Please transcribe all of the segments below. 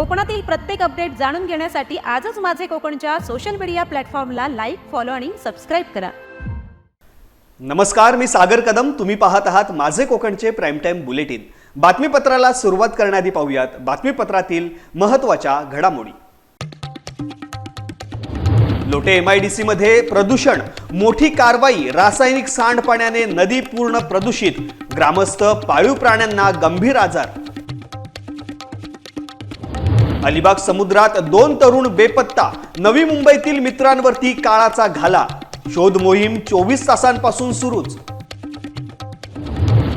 कोकणातील प्रत्येक अपडेट जाणून घेण्यासाठी आजच माझे कोकणच्या सोशल मीडिया प्लॅटफॉर्मला लाईक फॉलो आणि सबस्क्राईब करा. नमस्कार मी सागर कदम. तुम्ही पाहत आहात माझे कोकणचे प्राईम टाईम बुलेटिन बातमीपत्राला सुरुवात करण्याआधी पाहूयात. बातमीपत्रातील महत्त्वाच्या घडामोडी. लोटे एम आय डी मध्ये प्रदूषण. मोठी कारवाई. रासायनिक सांडपाण्याने नदी पूर्ण प्रदूषित. ग्रामस्थ पाळीव प्राण्यांना गंभीर आजार. अलिबाग समुद्रात दोन तरुण बेपत्ता. नवी मुंबईतील मित्रांवरती काळाचा घाला. शोध मोहीम चोवीस तासांपासून सुरूच.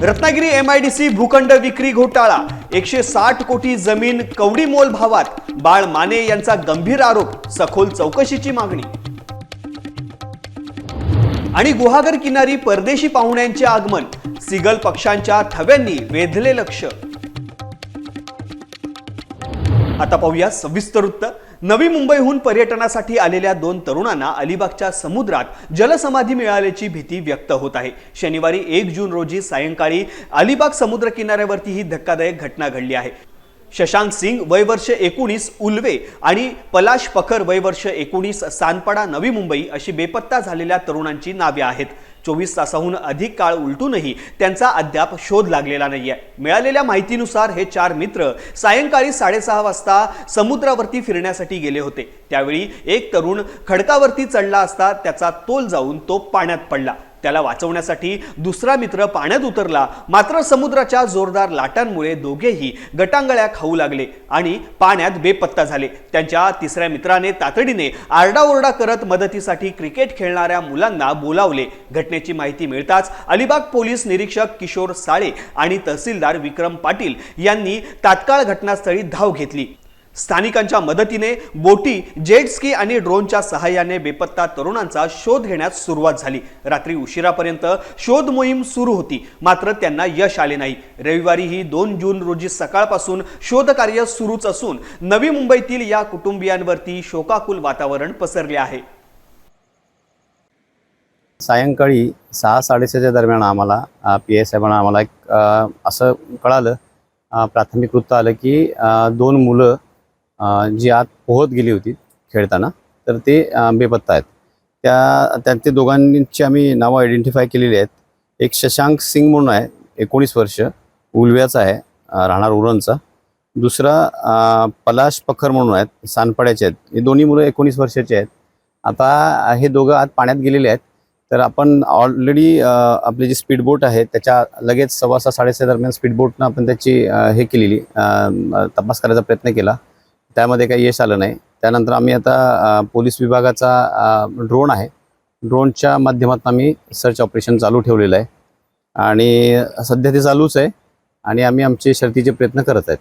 रत्नागिरी एमआयडीसी भूखंड विक्री घोटाळा. एकशे साठ कोटी जमीन कवडी मोल भावात. बाळ माने यांचा गंभीर आरोप सखोल चौकशीची मागणी. आणि गुहागर किनारी परदेशी पाहुण्यांचे आगमन. सिगल पक्षांच्या थव्यांनी वेधले लक्ष. आता पाहूया सविस्तर वृत्त नवी मुंबईहून पर्यटनासाठी आलेल्या दोन तरुणांना अलिबागच्या समुद्रात जलसमाधी मिळाल्याची भीती व्यक्त होत आहे. शनिवारी एक जून रोजी सायंकाळी अलिबाग समुद्र किनाऱ्यावरती ही धक्कादायक घटना घडली आहे. शशांक सिंग वय वर्ष एकोणीस उल्वे आणि पलाश पखर वयवर्ष एकोणीस सानपाडा नवी मुंबई अशी बेपत्ता झालेल्या तरुणांची नावे आहेत. चोवीस तासाहून अधिक काळ उलटूनही त्यांचा अद्याप शोध लागलेला नाहीये. मिळालेल्या माहितीनुसार हे चार मित्र सायंकाळी साडेसहा वाजता समुद्रावरती फिरण्यासाठी गेले होते. त्यावेळी एक तरुण खडकावरती चढला असता त्याचा तोल जाऊन तो पाण्यात पडला. त्याला वाचवण्यासाठी दुसरा मित्र पाण्यात उतरला. मात्र समुद्राच्या जोरदार लाटांमुळे दोघेही गटांगळ्या खाऊ लागले आणि पाण्यात बेपत्ता झाले. त्यांच्या तिसऱ्या मित्राने तातडीने आरडाओरडा करत मदतीसाठी क्रिकेट खेळणाऱ्या मुलांना बोलावले. घटनेची माहिती मिळताच अलिबाग पोलीस निरीक्षक किशोर साळे आणि तहसीलदार विक्रम पाटील यांनी तात्काळ घटनास्थळी धाव घेतली. स्थानिकांच्या मदतीने बोटी जेटस्की आणि ड्रोनच्या सहाय्याने बेपत्ता तरुणांचा शोध घेण्यास सुरुवात झाली. रात्री उशिरापर्यंत शोध मोहीम सुरू होती. मात्र त्यांना यश आले नाही. रविवारी ही दोन जून रोजी सकाळपासून शोधकार्य सुरूच असून नवी मुंबईतील या कुटुंबियांवरती शोकाकुल वातावरण पसरले आहे. सायंकाळी सहा साडेसहाच्या दरम्यान आम्हाला पी एस साहेबांना आम्हाला एक असं कळालं प्राथमिक वृत्त आलं की दोन मुलं जी आत पोहत गेली होती खेळताना तर ते बेपत्ता आहेत. त्या त्या ते दोघांची आम्ही नावं आयडेंटिफाय केलेली आहेत. एक शशांक सिंग म्हणून आहे एकोणीस वर्ष उलव्याचा आहे राहणार उरणचा. दुसरा पलाश पखर म्हणून आहेत सानपाड्याचे आहेत. हे दोन्ही मुलं एकोणीस वर्षाचे आहेत. आता हे दोघं आत पाण्यात गेलेले आहेत. तर आपण ऑलरेडी आपली जी स्पीडबोट आहे त्याच्या लगेच सव्वा सहा साडेसहा दरम्यान स्पीडबोटनं आपण त्याची हे केलेली तपास करायचा प्रयत्न केला. त्यामध्ये काही यश आलं नाही. त्यानंतर आम्ही आता पोलीस विभागाचा ड्रोन आहे. ड्रोनच्या माध्यमातून आम्ही सर्च ऑपरेशन चालू ठेवलेलं आहे. आणि सध्या ते चालूच आहे. आणि आम्ही आमचे शर्तीचे प्रयत्न करत आहेत.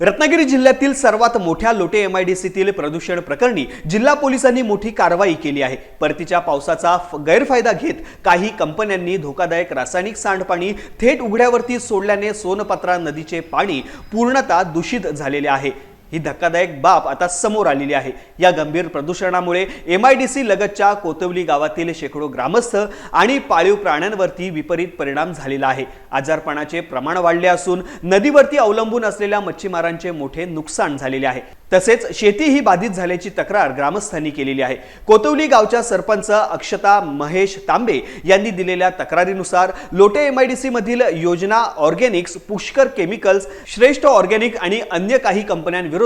रत्नागिरी जिल्ह्यातील सर्वात मोठ्या लोटे एम आय डी सीतील प्रदूषण प्रकरणी जिल्हा पोलिसांनी मोठी कारवाई केली आहे. परतीच्या पावसाचा फ- गैरफायदा घेत काही कंपन्यांनी धोकादायक रासायनिक सांडपाणी थेट उघड्यावरती सोडल्याने सोनपात्रा नदीचे पाणी पूर्णतः दूषित झालेले आहे. ही धक्कादायक बाब आता समोर आलेली आहे. या गंभीर प्रदूषणामुळे एम आय डी सी लगतच्या कोतवली गावातील शेकडो ग्रामस्थ आणि पाळीव प्राण्यांवरती विपरीत परिणाम झालेला आहे. आजारपणाचे प्रमाण वाढले असून नदीवरती अवलंबून असलेल्या मच्छीमारांचे मोठे नुकसान झालेले आहे. तसेच शेतीही बाधित झाल्याची तक्रार ग्रामस्थांनी केलेली आहे. कोतवली गावच्या सरपंच अक्षता महेश तांबे यांनी दिलेल्या तक्रारीनुसार Lote M I D C मधील योजना organics Pushkar chemicals Shreshtha organic आणि अन्य काही कंपन्यांविरोधात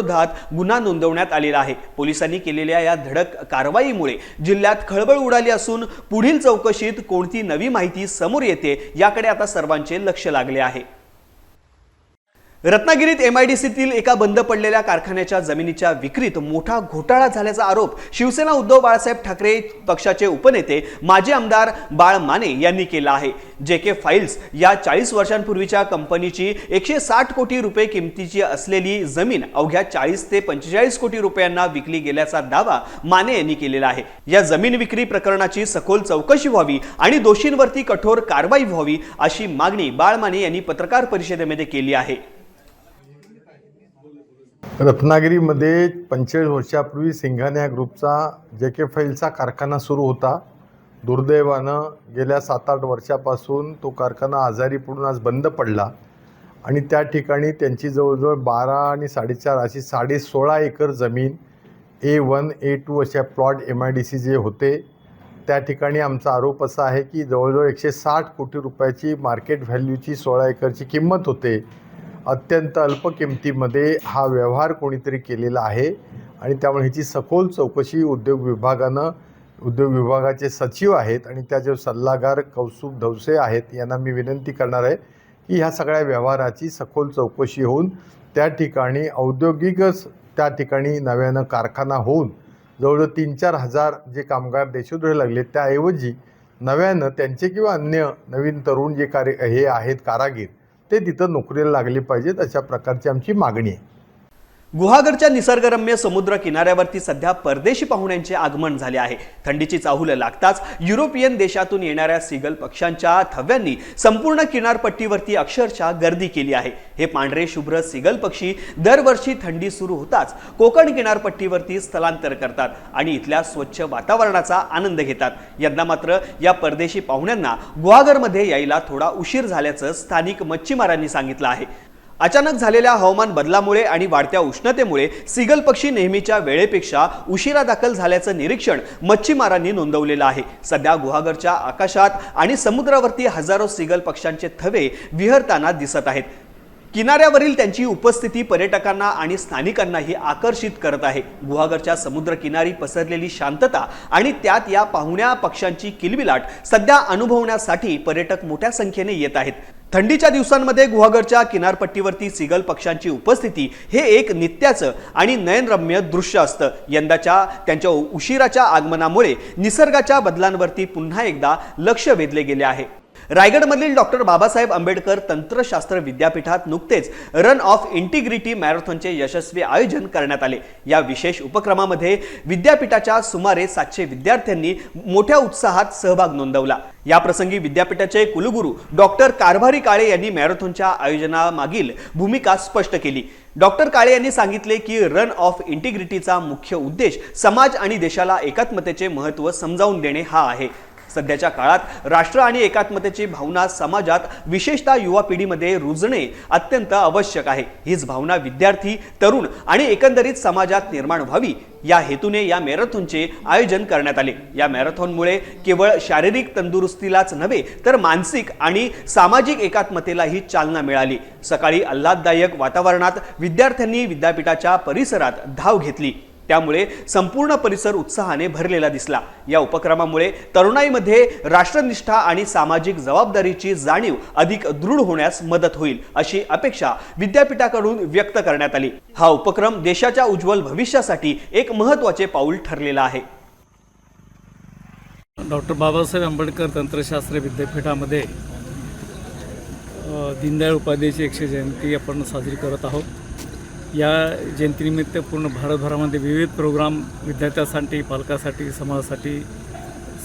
गुन्हा नोंदवण्यात आलेला आहे. पोलिसांनी केलेल्या या धडक कारवाईमुळे जिल्ह्यात खळबळ उडाली असून पुढील चौकशीत कोणती नवी माहिती समोर येते याकडे आता सर्वांचे लक्ष लागले आहे. रत्नागिरीत एम आय डी सीतील एका बंद पडलेल्या कारखान्याच्या जमिनीच्या विक्रीत मोठा घोटाळा झाल्याचा आरोप शिवसेना उद्धव बाळासाहेब ठाकरे पक्षाचे उपनेते माजी आमदार बाळ माने यांनी केला आहे. जे के फाईल्स या चाळीस वर्षांपूर्वीच्या कंपनीची एकशे साठ कोटी रुपये किमतीची असलेली जमीन अवघ्या चाळीस ते पंचेचाळीस कोटी रुपयांना विकली गेल्याचा दावा माने यांनी केलेला आहे. या जमीन विक्री प्रकरणाची सखोल चौकशी व्हावी आणि दोषींवरती कठोर कारवाई व्हावी अशी मागणी बाळ माने यांनी पत्रकार परिषदेमध्ये केली आहे. रत्नागिरीमध्ये पंचेचाळीस वर्षापूर्वी सिंघानिया ग्रुपचा जे के फाईलचा कारखाना सुरू होता. दुर्दैवानं गेल्या सात आठ वर्षापासून तो कारखाना आजारी पडून आज बंद पडला आणि त्या ठिकाणी त्यांची जवळजवळ बारा आणि साडेचार अशी साडे सोळा एकर जमीन ए वन ए टू अशा plot M I D C जे होते. त्या ठिकाणी आमचा आरोप असा आहे की जवळजवळ एकशे साठ कोटी रुपयाची मार्केट व्हॅल्यूची सोळा एकरची किंमत होते. अत्यंत अल्प किमतीमध्ये हा व्यवहार कोणीतरी केलेला आहे. आणि त्यामुळे ह्याची सखोल चौकशी उद्योग विभागानं उद्योग विभागाचे सचिव आहेत आणि त्याचे सल्लागार कौस्तुभ धवसे आहेत यांना मी विनंती करणार आहे की ह्या सगळ्या व्यवहाराची सखोल चौकशी होऊन त्या ठिकाणी औद्योगिकच त्या ठिकाणी नव्यानं कारखाना होऊन जवळजवळ तीन चार हजार जे कामगार देशोद्रोही लागले त्याऐवजी नव्यानं त्यांचे किंवा अन्य नवीन तरुण जे कार्य हे आहेत कारागीर ते तिथं नोकरीला लागले पाहिजेत अशा प्रकारची आमची मागणी आहे. गुहागरच्या निसर्गरम्य समुद्र किनाऱ्यावरती सध्या परदेशी पाहुण्यांचे आगमन झाले आहे. थंडीची चाहूल लागताच युरोपियन देशातून येणाऱ्या सिगल पक्ष्यांच्या थव्यांनी संपूर्ण किनारपट्टीवरती अक्षरशः गर्दी केली आहे. हे पांढरे शुभ्र सिगल पक्षी दरवर्षी थंडी सुरू होताच कोकण किनारपट्टीवरती स्थलांतर करतात आणि इथल्या स्वच्छ वातावरणाचा आनंद घेतात. यंदा मात्र या परदेशी पाहुण्यांना गुहागरमध्ये यायला थोडा उशीर झाल्याचं स्थानिक मच्छीमारांनी सांगितलं आहे. अचानक झालेल्या हवामान बदलामुळे आणि वाढत्या उष्णतेमुळे सिगल पक्षी नेहमीच्या वेळेपेक्षा उशिरा दाखल झाल्याचं निरीक्षण मच्छीमारांनी नोंदवलेलं आहे. सध्या गुहागरच्या आकाशात आणि समुद्रावरती हजारो सिगल पक्ष्यांचे थवे विहरताना दिसत आहेत. किनाऱ्यावरील त्यांची उपस्थिती पर्यटकांना आणि स्थानिकांनाही आकर्षित करत आहे. गुहागरच्या समुद्र किनारी पसरलेली शांतता आणि त्यात या पाहुण्या पक्ष्यांची किलबिलाट सध्या अनुभवण्यासाठी पर्यटक मोठ्या संख्येने येत आहेत. थंडीच्या दिवसांमध्ये गुहागरच्या किनारपट्टीवरती सिगल पक्ष्यांची उपस्थिती हे एक नित्याचं आणि नयनरम्य दृश्य असतं. यंदाच्या त्यांच्या उशिराच्या आगमनामुळे निसर्गाच्या बदलांवरती पुन्हा एकदा लक्ष वेधले गेले आहे. रायगडमधील डॉक्टर बाबासाहेब आंबेडकर तंत्रशास्त्र विद्यापीठात नुकतेच रन ऑफ इंटिग्रिटी मॅरेथॉनचे यशस्वी आयोजन करण्यात आले. या विशेष उपक्रमामध्ये विद्यापीठाच्या सुमारे सातशे विद्यार्थ्यांनी मोठ्या उत्साहात सहभाग नोंदवला. याप्रसंगी विद्यापीठाचे कुलगुरू डॉक्टर कारभारी काळे यांनी मॅरेथॉनच्या आयोजनामागील भूमिका स्पष्ट केली. डॉक्टर काळे यांनी सांगितले की रन ऑफ इंटिग्रिटीचा मुख्य उद्देश समाज आणि देशाला एकात्मतेचे महत्त्व समजावून देणे हा आहे. सध्याच्या काळात राष्ट्र आणि एकात्मतेची भावना समाजात विशेषतः युवा पिढीमध्ये रुजणे अत्यंत आवश्यक आहे. हीच भावना विद्यार्थी तरुण आणि एकंदरीत समाजात निर्माण व्हावी या हेतूने या मॅरेथॉनचे आयोजन करण्यात आले. या मॅरेथॉनमुळे केवळ शारीरिक तंदुरुस्तीलाच नव्हे तर मानसिक आणि सामाजिक एकात्मतेलाही चालना मिळाली. सकाळी आल्हाददायक वातावरणात विद्यार्थ्यांनी विद्यापीठाच्या परिसरात धाव घेतली. त्यामुळे संपूर्ण परिसर उत्साहाने भरलेला दिसला. या उपक्रमामुळे तरुणाईमध्ये राष्ट्रनिष्ठा आणि सामाजिक जबाबदारीची जाणीव अधिक दृढ होण्यास मदत होईल अशी अपेक्षा विद्यापीठाकडून व्यक्त करण्यात आली. हा उपक्रम देशाच्या उज्ज्वल भविष्यासाठी एक महत्त्वाचे पाऊल ठरलेला आहे. डॉक्टर बाबासाहेब आंबेडकर तंत्रशास्त्र विद्यापीठामध्ये दीनदयाळ उपाध्यायची एकशे जयंती आपण साजरी करत आहोत. या जयंतीनिमित्त पूर्ण भारतभरामध्ये विविध प्रोग्राम विद्यार्थ्यांसाठी पालकासाठी समाजासाठी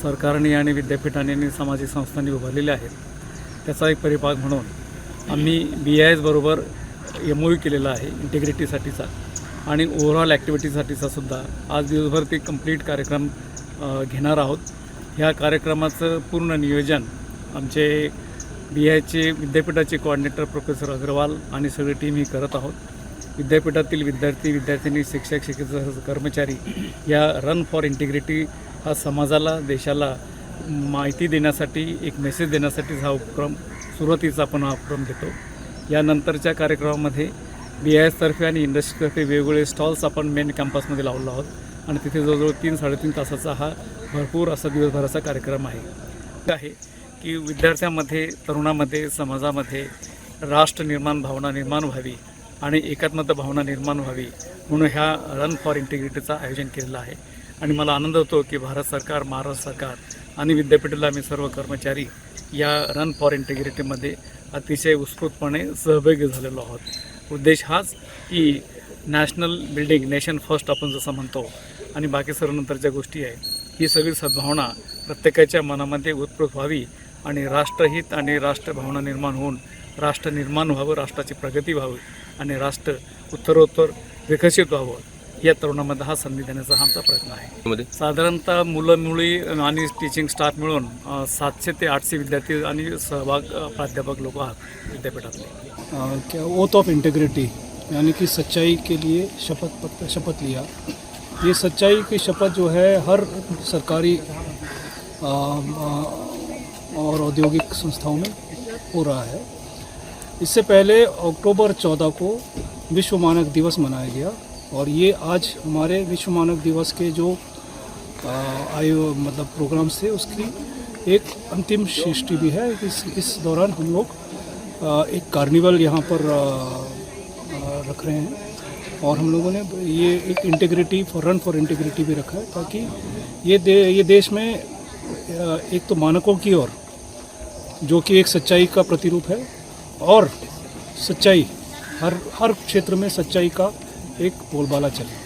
सरकारने आणि विद्यापीठाने आणि सामाजिक संस्थांनी उभारलेले आहेत. त्याचा एक परिपाक म्हणून आम्ही बी आय एसबरोबर एम ओ केलेला आहे इंटिग्रिटीसाठीचा आणि ओव्हरऑल ॲक्टिव्हिटीसाठीचा सुद्धा. आज दिवसभर ते कंप्लीट कार्यक्रम घेणार आहोत. ह्या कार्यक्रमाचं पूर्ण नियोजन आमचे बी आयचे विद्यापीठाचे कोऑर्डिनेटर प्रोफेसर अग्रवाल आणि सगळी टीम ही करत आहोत. विद्यापीठातील विद्यार्थी विद्यार्थिनी शिक्षक शिक्षक कर्मचारी या रन फॉर इंटिग्रिटी हा समाजाला देशाला माहिती देण्यासाठी एक मेसेज देण्यासाठीच हा उपक्रम सुरुवातीचा आपण हा उपक्रम घेतो. यानंतरच्या कार्यक्रमामध्ये बी आय एसतर्फे आणि इंडस्ट्रीतर्फे वेगवेगळे स्टॉल्स आपण मेन कॅम्पसमध्ये लावलो आहोत. आणि तिथे जवळजवळ तीन साडेतीन तासाचा हा भरपूर असा दिवसभराचा कार्यक्रम आहे. आहे की विद्यार्थ्यांमध्ये तरुणामध्ये समाजामध्ये राष्ट्र निर्माण भावना निर्माण व्हावी. आणि एकात्मता भावना निर्माण व्हावी म्हणून ह्या रन फॉर इंटिग्रिटीचं आयोजन केलेलं आहे. आणि मला आनंद होतो की भारत सरकार महाराष्ट्र सरकार आणि विद्यापीठाला आम्ही सर्व कर्मचारी या रन फॉर इंटिग्रिटीमध्ये अतिशय उत्स्फूर्तपणे सहभागी झालेलो आहोत. उद्देश हाच की नॅशनल बिल्डिंग नेशन फर्स्ट आपण जसं म्हणतो आणि बाकी सर्व नंतरच्या गोष्टी आहे ही सगळी सद्भावना प्रत्येकाच्या मनामध्ये उत्स्फूर्त व्हावी आणि राष्ट्रहित आणि राष्ट्रभावना निर्माण होऊन राष्ट्र निर्माण व्हावं राष्ट्राची प्रगती व्हावी आणि राष्ट्र उत्तरोत्तर विकसित व्हावं या तरुणांमध्ये हा संधी देण्याचा हा आमचा प्रयत्न आहे. साधारणतः मुलं मुली आणि टीचिंग स्टाफ मिळून सातशे ते आठशे विद्यार्थी आणि सहभाग प्राध्यापक लोक आहात विद्यापीठातले. ओथ ऑफ इंटीग्रिटी यानी कि सच्चाई के लिए शपथ पत्र शपथ लिया. ये सच्चाई की शपथ जो है हर सरकारी अ, अ, और औद्योगिक संस्थाओं में हो रहा है। इससे पहले अक्टूबर 14 को विश्व मानक दिवस मनाया गया और ये आज हमारे विश्व मानक दिवस के जो आयु मतलब प्रोग्राम्स थे, उसकी एक अंतिम सृष्टि भी है। इस इस दौरान हम लोग एक कार्निवल यहाँ पर रख रहे हैं और हम लोगों ने ये एक integrity for run for integrity भी रखा है ताकि ये दे, ये देश में एक तो मानकों की ओर, जो कि एक सच्चाई का प्रतिरूप है और सच्चाई हर हर क्षेत्र में सच्चाई का एक बोलबाला चले।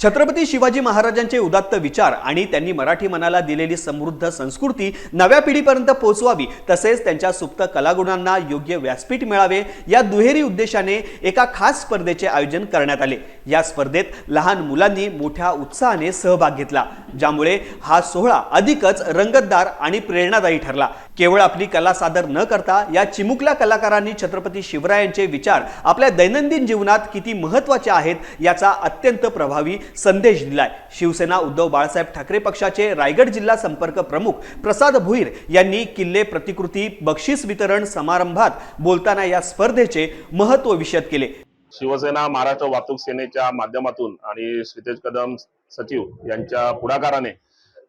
छत्रपती शिवाजी महाराजांचे उदात्त विचार आणि त्यांनी मराठी मनाला दिलेली समृद्ध संस्कृती नव्या पिढीपर्यंत पोहोचवावी तसेच त्यांच्या सुप्त कलागुणांना योग्य व्यासपीठ मिळावे या दुहेरी उद्देशाने एका खास स्पर्धेचे आयोजन करण्यात आले. या स्पर्धेत लहान मुलांनी मोठ्या उत्साहाने सहभाग घेतला ज्यामुळे हा सोहळा अधिकच रंगतदार आणि प्रेरणादायी ठरला. केवळ आपली कला सादर न करता या चिमुकल्या कलाकारांनी छत्रपती शिवरायांचे विचार आपल्या दैनंदिन जीवनात किती महत्त्वाचे आहेत याचा अत्यंत प्रभावी संदेश दिलाय. शिवसेना उद्धव बाळासाहेब ठाकरे पक्षाचे रायगड जिल्हा संपर्क प्रमुख प्रसाद भुईर यांनी किल्ले प्रतिकृती बक्षीस वितरण समारंभात बोलताना या स्पर्धेचे महत्त्व विषद केले. शिवसेना महाराष्ट्र वाहतूक सेनेच्या माध्यमातून आणि श्रीतेज कदम सचिव यांच्या पुढाकाराने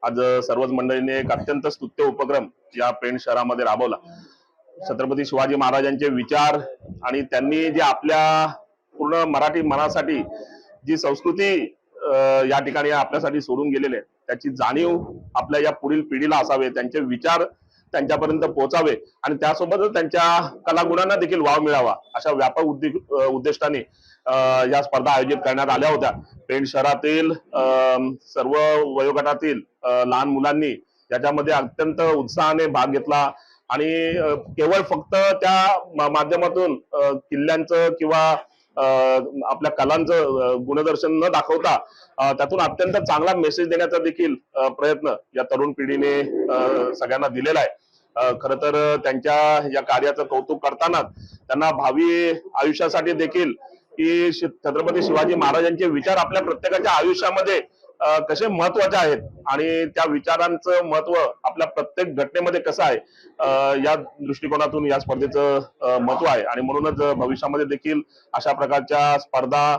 आज सर्वच मंडळीने एक अत्यंत स्तुत्य उपक्रम या पेण शहरामध्ये राबवला. छत्रपती शिवाजी महाराजांचे विचार आणि त्यांनी जे आपल्या पूर्ण मराठी मनासाठी जी संस्कृती अं, या ठिकाणी आपल्यासाठी सोडून गेलेले त्याची जाणीव आपल्या या पुढील पिढीला असावे त्यांचे विचार त्यांच्यापर्यंत पोहोचावे आणि त्यासोबतच त्यांच्या कलागुणांना देखील वाव मिळावा अशा व्यापक उद्दि उद्दिष्टाने या स्पर्धा आयोजित करण्यात आल्या होत्या. पेण शहरातील अं, सर्व वयोगटातील लहान मुलांनी याच्यामध्ये अत्यंत उत्साहाने भाग घेतला आणि केवळ फक्त त्या माध्यमातून किल्ल्यांचं किंवा अं, आपल्या कलांचं गुणदर्शन न दाखवता त्यातून अत्यंत चांगला मेसेज देण्याचा देखील प्रयत्न या तरुण पिढीने अं, सगळ्यांना दिलेला आहे. खर तर त्यांच्या या कार्याचं कौतुक करताना त्यांना भावी आयुष्यासाठी देखील की छत्रपती शिवाजी महाराजांचे विचार आपल्या प्रत्येकाच्या आयुष्यामध्ये कसे महत्त्वाचे आहेत? आणि त्या विचारांचं महत्त्व आपल्या प्रत्येक घटनेमध्ये कसं आहे? या दृष्टिकोनातून या स्पर्धेचं महत्त्व आहे. आणि म्हणूनच भविष्यामध्ये देखील अशा प्रकारच्या स्पर्धा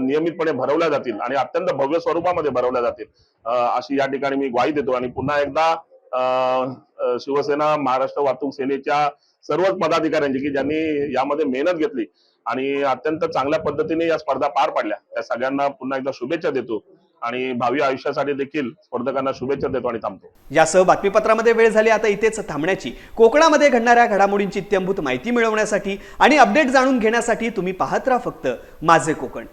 नियमितपणे भरवल्या जातील आणि अत्यंत भव्य स्वरूपामध्ये भरवल्या जातील. अशी या ठिकाणी मी ग्वाही देतो. आणि पुन्हा एकदा अं, शिवसेना महाराष्ट्र वाहतूक सेनेच्या सर्वच पदाधिकाऱ्यांची की ज्यांनी यामध्ये मेहनत घेतली आणि अत्यंत चांगल्या पद्धतीने या स्पर्धा पार पाडल्या. त्या सगळ्यांना पुन्हा एकदा शुभेच्छा देतो आणि भावी आयुष्यासाठी देखील स्पर्धकांना शुभेच्छा देतो आणि थांबतो. यासह बातमीपत्रामध्ये वेळ झाली आता इथेच थांबण्याची. कोकणामध्ये घडणाऱ्या घडामोडींची इत्यंभूत माहिती मिळवण्यासाठी आणि अपडेट जाणून घेण्यासाठी तुम्ही पाहत राहा फक्त माझे कोकण.